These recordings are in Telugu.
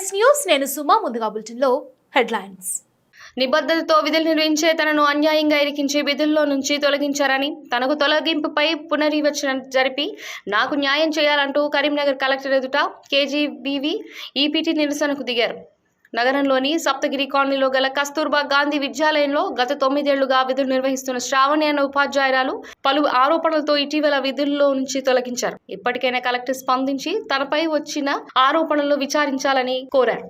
ఎస్ న్యూస్ నేను సుమా ముందుగా బులెటిన్లో హెడ్లైన్స్. నిబద్ధతతో విధులు నిర్వహించే తనను అన్యాయంగా ఇరికించి విధుల్లో నుంచి తొలగించారని తనకు తొలగింపుపై పునర్వివచన జరిపి నాకు న్యాయం చేయాలంటూ కరీంనగర్ కలెక్టర్ ఎదుట కేజీబీవీ ఈపీటీ నిరసనకు దిగారు. నగరంలోని సప్తగిరి కాలనీలో గల కస్తూర్బా గాంధీ విద్యాలయంలో గత తొమ్మిదేళ్ళుగా విధులు నిర్వహిస్తున్న శ్రావణి అనే ఉపాధ్యాయురాలు పలు ఆరోపణలతో ఇటీవల విధుల్లో నుంచి తొలగించారు. ఇప్పటికైనా కలెక్టర్ స్పందించి తనపై వచ్చిన ఆరోపణలు విచారించాలని కోరారు.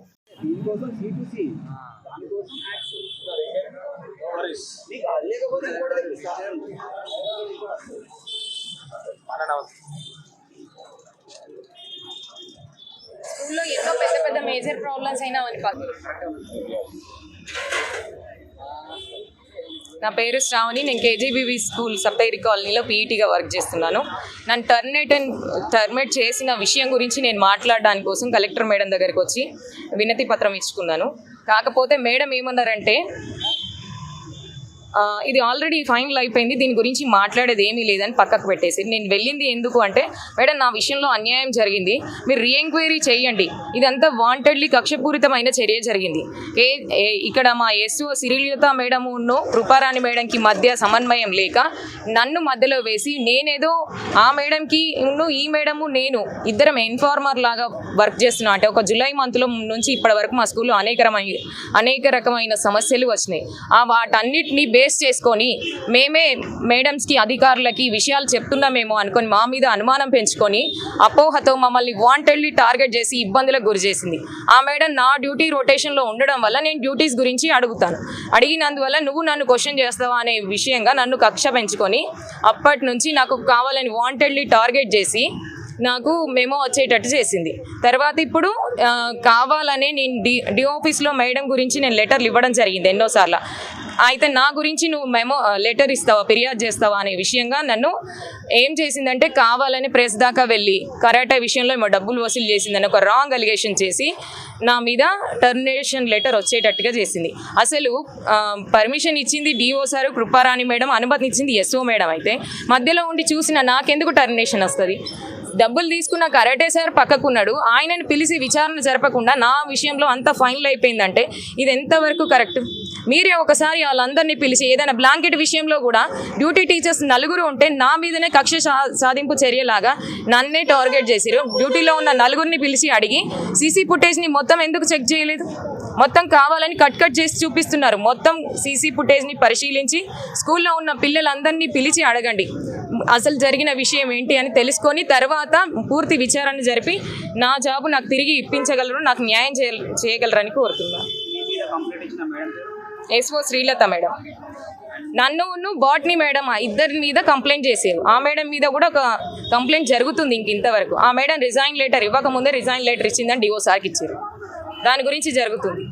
దీనికోసం మేజర్ ప్రాబ్లమ్స్ అయినా అని కాదు. నా పేరు శ్రావణి నేను కేజీబీవీ స్కూల్ సప్తగిరి కాలనీలో పీఈటీగా వర్క్ చేస్తున్నాను. నన్ను టర్మినేట్ అండ్ టర్మినేట్ చేసిన విషయం గురించి నేను మాట్లాడడానికి కోసం కలెక్టర్ మేడం దగ్గరికి వచ్చి వినతి పత్రం ఇచ్చుకున్నాను. కాకపోతే మేడం ఏమన్నారంటే ఇది ఆల్రెడీ ఫైనల్ అయిపోయింది. దీని గురించి మాట్లాడేది ఏమీ లేదని పక్కకు పెట్టేసి. నేను వెళ్ళింది ఎందుకు అంటే మేడం నా విషయంలో అన్యాయం జరిగింది. మీరు రీఎంక్వైరీ చేయండి. ఇదంతా వాంటెడ్లీ కక్షపూరితమైన చర్య జరిగింది. ఏ ఏ- ఇక్కడ మా ఎస్ఓ సిరిలిత మేడమును కృపారాణి మేడంకి మధ్య సమన్వయం లేక నన్ను మధ్యలో వేసి నేనేదో ఆ మేడంకి ఉన్ను ఈ మేడము నేను ఇద్దరం ఇన్ఫార్మర్ లాగా వర్క్ చేస్తున్నాం. అంటే ఒక జూలై మంత్లో నుంచి ఇప్పటి వరకు మా స్కూల్లో అనేక రకమైన అనేక రకమైన సమస్యలు వచ్చినాయి. ఆ వాటన్నిటిని బేస్ చేసుకొని మేమే మేడమ్స్కి అధికారులకి విషయాలు చెప్తున్నామేమో అనుకొని మా మీద అనుమానం పెంచుకొని అపోహతో మమ్మల్ని వాంటెడ్లీ టార్గెట్ చేసి ఇబ్బందులకు గురి చేసింది. ఆ మేడం నా డ్యూటీ రొటేషన్లో ఉండడం వల్ల నేను డ్యూటీస్ గురించి అడుగుతాను. అడిగినందువల్ల నువ్వు నన్ను క్వశ్చన్ చేస్తావా అనే విషయంగా నన్ను కక్ష పెంచుకొని అప్పటి నుంచి నాకు కావాలని వాంటెడ్లీ టార్గెట్ చేసి నాకు మేము వచ్చేటట్టు చేసింది. తర్వాత ఇప్పుడు కావాలనే నేను డి డి ఆఫీస్లో మేడం గురించి నేను లెటర్లు ఇవ్వడం జరిగింది ఎన్నోసార్లు. అయితే నా గురించి నువ్వు మేము లెటర్ ఇస్తావా ఫిర్యాదు చేస్తావా అనే విషయంగా నన్ను ఏం చేసిందంటే కావాలని ప్రెస్ దాకా వెళ్ళి కరాటే విషయంలో ఏమో డబ్బులు వసూలు చేసిందని ఒక రాంగ్ అలిగేషన్ చేసి నా మీద టర్మినేషన్ లెటర్ వచ్చేటట్టుగా చేసింది. అసలు పర్మిషన్ ఇచ్చింది డిఓ సార్ కృపారాణి మేడం అనుమతి ఇచ్చింది ఎస్ఓ మేడం అయితే. మధ్యలో ఉండి చూసిన నాకెందుకు టర్మినేషన్ వస్తుంది? డబ్బులు తీసుకున్న కరాటే సార్ పక్కకున్నాడు. ఆయనను పిలిచి విచారణ జరపకుండా నా విషయంలో అంత ఫైనల్ అయిపోయిందంటే ఇది ఎంతవరకు కరెక్ట్ మీరే ఒకసారి వాళ్ళందరినీ పిలిచి ఏదైనా బ్లాంకెట్ విషయంలో కూడా డ్యూటీ టీచర్స్ నలుగురు ఉంటే నా మీదనే కక్ష సా- సాధింపు చర్యలాగా నన్నే టార్గెట్ చేసిరు డ్యూటీలో ఉన్న నలుగురిని పిలిచి అడిగి సీసీ ఫుటేజ్ని మొత్తం మొత్తం ఎందుకు చెక్ చేయలేదు? మొత్తం కావాలని కట్ కట్ చేసి చూపిస్తున్నారు. మొత్తం సీసీ ఫుటేజ్ని పరిశీలించి స్కూల్లో ఉన్న పిల్లలందరినీ పిలిచి అడగండి. అసలు జరిగిన విషయం ఏంటి అని తెలుసుకొని తర్వాత పూర్తి విచారణ జరిపి నా జాబు నాకు తిరిగి ఇప్పించగలరు నాకు న్యాయం చేయ చేయగలరని కోరుతున్నాను ఎస్ఓ శ్రీలత మేడం. నన్ను బాట్ని మేడం ఆ ఇద్దరి మీద కంప్లైంట్ చేసారు. ఆ మేడం మీద కూడా ఒక కంప్లైంట్ జరుగుతుంది ఇంక ఇంతవరకు. ఆ మేడం రిజైన్ లెటర్ ఇవ్వకముందే రిజైన్ లెటర్ ఇచ్చిందని డివో సార్కి ఇచ్చారు. దాని గురించి జరుగుతుంది.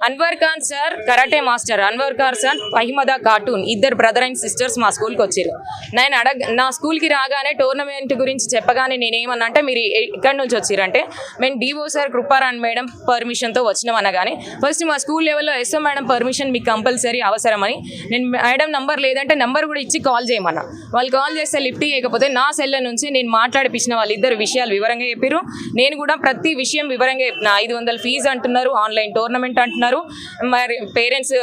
Sir Anwar Khan sir karate master. Anwar Khan sir ఫహిమదా cartoon. ఇద్దరు బ్రదర్ అండ్ సిస్టర్స్ మా స్కూల్కి వచ్చారు నేను అడగ నా స్కూల్కి రాగానే టోర్నమెంట్ గురించి చెప్పగానే నేనేమన్నా అంటే మీరు ఎక్కడి నుంచి వచ్చారంటే మేము డివో సార్ కృపారాణ్ మేడం పర్మిషన్తో వచ్చినాం అనగానే ఫస్ట్ మా స్కూల్ లెవెల్లో ఎస్ఓ మేడం పర్మిషన్ మీకు కంపల్సరీ అవసరమని నేను మేడం నంబర్ లేదంటే నంబర్ కూడా ఇచ్చి కాల్ చేయమన్నా. వాళ్ళు కాల్ చేస్తే లిఫ్ట్ చేయకపోతే నా సెల్ నుంచి నేను మాట్లాడిపించిన వాళ్ళిద్దరు విషయాలు వివరంగా చెప్పారు నేను కూడా ప్రతి విషయం వివరంగా చెప్పిన. ఐదు వందల ఫీజు అంటున్నారు ఆన్లైన్ టోర్నమెంట్ అంటున్నారు మరి పేరెంట్స్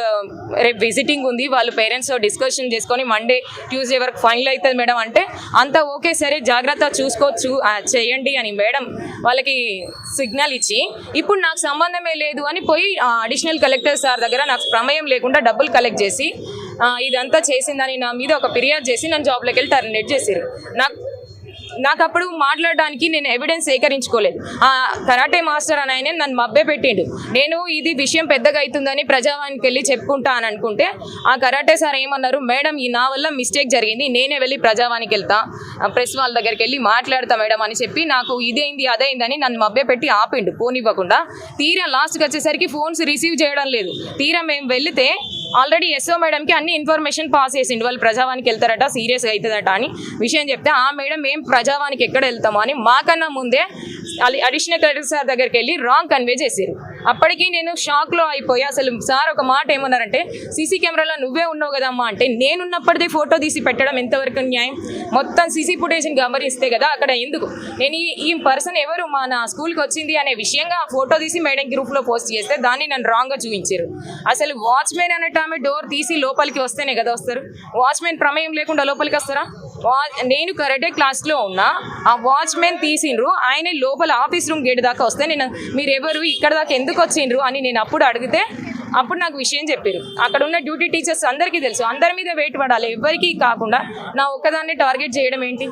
రేపు విజిటింగ్ ఉంది. వాళ్ళు పేరెంట్స్ డిస్కషన్ చేసుకొని మండే ట్యూస్డే వరకు ఫైనల్ అవుతుంది మేడం అంటే అంతా ఓకే సరే జాగ్రత్త చూసుకోవచ్చు చేయండి అని మేడం వాళ్ళకి సిగ్నల్ ఇచ్చి ఇప్పుడు నాకు సంబంధమే లేదు అని పోయి అడిషనల్ కలెక్టర్ సార్ దగ్గర నాకు ప్రమేయం లేకుండా డబ్బులు కలెక్ట్ చేసి ఇదంతా చేసిందని నా మీద ఒక ఫిర్యాదు చేసి నన్ను జాబ్లోకి వెళ్ళి టర్మినేట్ చేసిరు నాకు నాకు అప్పుడు మాట్లాడడానికి నేను ఎవిడెన్స్ సేకరించుకోలేదు. ఆ కరాటే మాస్టర్ అని ఆయన నన్ను మబ్బే పెట్టిండు. నేను ఇది విషయం పెద్దగా అవుతుందని ప్రజావానికి వెళ్ళి చెప్పుకుంటా అని అనుకుంటే ఆ కరాటే సార్ ఏమన్నారు మేడం ఈ నా వల్ల మిస్టేక్ జరిగింది. నేనే వెళ్ళి ప్రజావానికి వెళ్తా ప్రెస్ వాళ్ళ దగ్గరికి వెళ్ళి మాట్లాడతా మేడం అని చెప్పి నాకు ఇదేంది అదైందని నన్ను మబ్బే పెట్టి ఆపిండు. ఫోన్ ఇవ్వకుండా తీరా లాస్ట్కి వచ్చేసరికి ఫోన్స్ రిసీవ్ చేయడం లేదు. తీరా మేము వెళితే ఆల్రెడీ ఎస్ఓ మేడంకి అన్ని ఇన్ఫర్మేషన్ పాస్ చేసిండు. వాళ్ళు ప్రజావానికి వెళ్తారట సీరియస్గా అవుతుందట అని విషయం చెప్తే ఆ మేడం మేము ప్రజావానికి ఎక్కడ వెళ్తామో? అని మాకన్నా ముందే అడిషనల్ కలెక్టర్ సార్ దగ్గరికి వెళ్ళి రాంగ్ కన్వే చేసారు అప్పటికి నేను షాక్లో అయిపోయి అసలు సార్ ఒక మాట ఏమన్నారంటే సీసీ కెమెరాలో నువ్వే ఉన్నావు కదమ్మా అంటే నేనున్నప్పటిదే ఫోటో తీసి పెట్టడం ఎంతవరకు న్యాయం? మొత్తం సీసీ ఫుటేజ్ని గమనిస్తే కదా అక్కడ ఎందుకు? నేను ఈ పర్సన్ ఎవరు? మా నా స్కూల్కి వచ్చింది అనే విషయంగా ఆ ఫోటో తీసి మేడం గ్రూప్లో పోస్ట్ చేస్తే దాన్ని నన్ను రాంగ్గా చూపించారు. అసలు వాచ్మెన్ అనేట ఆమె డోర్ తీసి లోపలికి వస్తేనే కదా వస్తారు. వాచ్మెన్ ప్రమేయం లేకుండా లోపలికి వస్తారా? వా నేను కరెక్టే క్లాస్లో ఉన్నా ఆ వాచ్మెన్ తీసిండ్రు ఆయన లోపల ఆఫీస్ రూమ్ గేట్ దాకా వస్తే నేను మీరు ఎవరు ఇక్కడ దాకా ఎందుకు వచ్చిండ్రు అని నేను అప్పుడు అడిగితే అప్పుడు నాకు విషయం చెప్పారు అక్కడ ఉన్న డ్యూటీ టీచర్స్ అందరికీ తెలుసు. అందరి మీద వెయిట్ పడాలి. ఎవరికి కాకుండా నా ఒక్కదాన్ని టార్గెట్ చేయడం ఏంటి?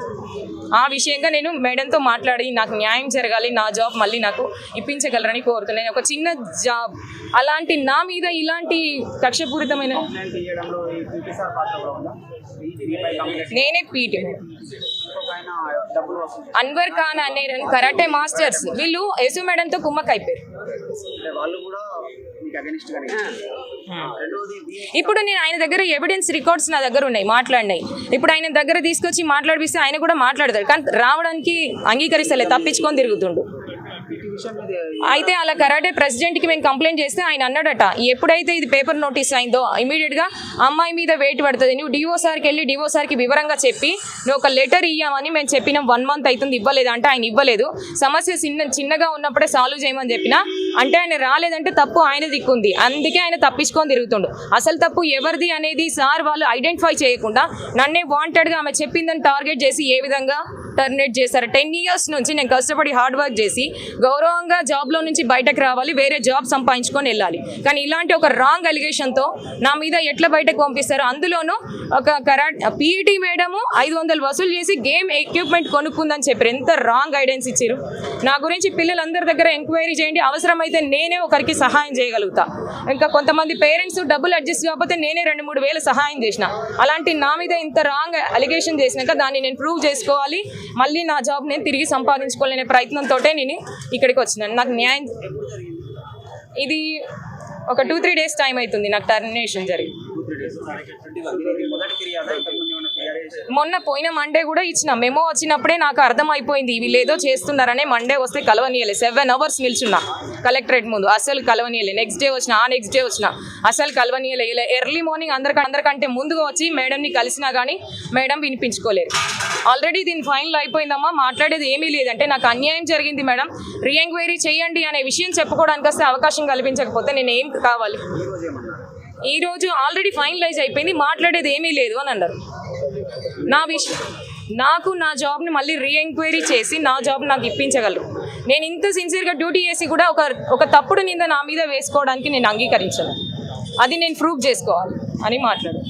ఆ విషయంగా నేను మేడంతో మాట్లాడి నాకు న్యాయం జరగాలి నా జాబ్ మళ్ళీ నాకు ఇప్పించగలరని కోరుతున్నాను ఒక చిన్న జాబ్ అలాంటి నా మీద ఇలాంటి కక్షపూరితమైన నేనే పీటీ అన్వర్ ఖాన్ అనే కరాటే మాస్టర్స్ వీళ్ళు యశు మేడంతో కుమ్మక్ అయిపోయారు ఇప్పుడు నేను ఆయన దగ్గర ఎవిడెన్స్ రికార్డ్స్ నా దగ్గర ఉన్నాయి మాట్లాడినాయి. ఇప్పుడు ఆయన దగ్గర తీసుకొచ్చి మాట్లాడిపిస్తే ఆయన కూడా మాట్లాడతాడు. కానీ రావడానికి అంగీకరిస్తలే తప్పించుకొని తిరుగుతుండు. అయితే అలా కరాటే ప్రెసిడెంట్కి మేము కంప్లైంట్ చేస్తే ఆయన అన్నాడట ఎప్పుడైతే ఇది పేపర్ నోటీస్ అయిందో ఇమీడియట్గా అమ్మాయి మీద వెయిట్ పడుతుంది. నువ్వు డివో సార్కి వెళ్ళి డివో సార్కి వివరంగా చెప్పి నువ్వు ఒక లెటర్ ఇయ్యామని మేము చెప్పినాం వన్ మంత్ అవుతుంది ఇవ్వలేదు అంటే ఆయన ఇవ్వలేదు. సమస్య చిన్న చిన్నగా ఉన్నప్పుడే సాల్వ్ చేయమని చెప్పినా అంటే ఆయన రాలేదంటే తప్పు ఆయన దిక్కుంది. అందుకే ఆయన తప్పించుకొని తిరుగుతుండు. అసలు తప్పు ఎవరిది అనేది సార్ వాళ్ళు ఐడెంటిఫై చేయకుండా నన్నే వాంటెడ్గా ఆమె చెప్పిందని టార్గెట్ చేసి ఏ విధంగా టర్మినేట్ చేశారు. టెన్ ఇయర్స్ నుంచి నేను కష్టపడి హార్డ్ వర్క్ చేసి గౌరవంగా జాబ్లో నుంచి బయటకు రావాలి వేరే జాబ్ సంపాదించుకొని వెళ్ళాలి. కానీ ఇలాంటి ఒక రాంగ్ అలిగేషన్తో నా మీద ఎట్లా బయటకు పంపిస్తారు? అందులోనూ ఒక కరా పీఈటీ మేడము ఐదు వందలు వసూలు చేసి గేమ్ ఎక్విప్మెంట్ కొనుక్కుందని చెప్పారు. ఎంత రాంగ్ గైడెన్స్ ఇచ్చారు. నా గురించి పిల్లలందరి దగ్గర ఎంక్వైరీ చేయండి. అవసరమైతే నేనే ఒకరికి సహాయం చేయగలుగుతా. ఇంకా కొంతమంది పేరెంట్స్ డబ్బులు అడ్జస్ట్ కాకపోతే నేనే రెండు మూడు వేలు సహాయం చేసిన. అలాంటి నా మీద ఇంత రాంగ్ అలిగేషన్ చేసినాక దాన్ని నేను ప్రూవ్ చేసుకోవాలి. మళ్ళీ నా జాబ్ నేను తిరిగి సంపాదించుకోవాలనే ప్రయత్నంతో నేను ఇక్కడికి వచ్చినాను. నాకు న్యాయం ఇది ఒక టూ త్రీ డేస్ టైం అవుతుంది నాకు టర్మినేషన్ జరిగి. మొన్న పోయిన మండే కూడా ఇచ్చిన మెమో వచ్చినప్పుడే నాకు అర్థం అయిపోయింది వీళ్ళు ఏదో చేస్తున్నారనే మండే వస్తే కలవనీయలే. సెవెన్ అవర్స్ నిల్చున్నా కలెక్టరేట్ ముందు. అసలు కలవనీయలే. నెక్స్ట్ డే వచ్చిన ఆ నెక్స్ట్ డే వచ్చిన అసలు కలవనీయలే. ఇలా ఎర్లీ మార్నింగ్ అందరికీ అందరికంటే ముందుగా వచ్చి మేడంని కలిసినా కానీ మేడం వినిపించుకోలేరు ఆల్రెడీ దీని ఫైనల్ అయిపోయిందమ్మా. మాట్లాడేది ఏమీ లేదంటే నాకు అన్యాయం జరిగింది మేడం రీఎంక్వైరీ చేయండి అనే విషయం చెప్పుకోవడానికి వస్తే అవకాశం కల్పించకపోతే నేను ఏం కావాలి? ఈరోజు ఆల్రెడీ ఫైనలైజ్ అయిపోయింది. మాట్లాడేది ఏమీ లేదు అని అన్నారు. నా విషయం నాకు నా జాబ్ని మళ్ళీ రీఎంక్వైరీ చేసి నా జాబ్ నాకు ఇప్పించగలరు. నేను ఇంత సిన్సియర్గా డ్యూటీ చేసి కూడా ఒక ఒక తప్పుడు నింద నా మీద వేసుకోవడానికి నేను అంగీకరించను. అది నేను ప్రూవ్ చేసుకోవాలి అని మాట్లాడు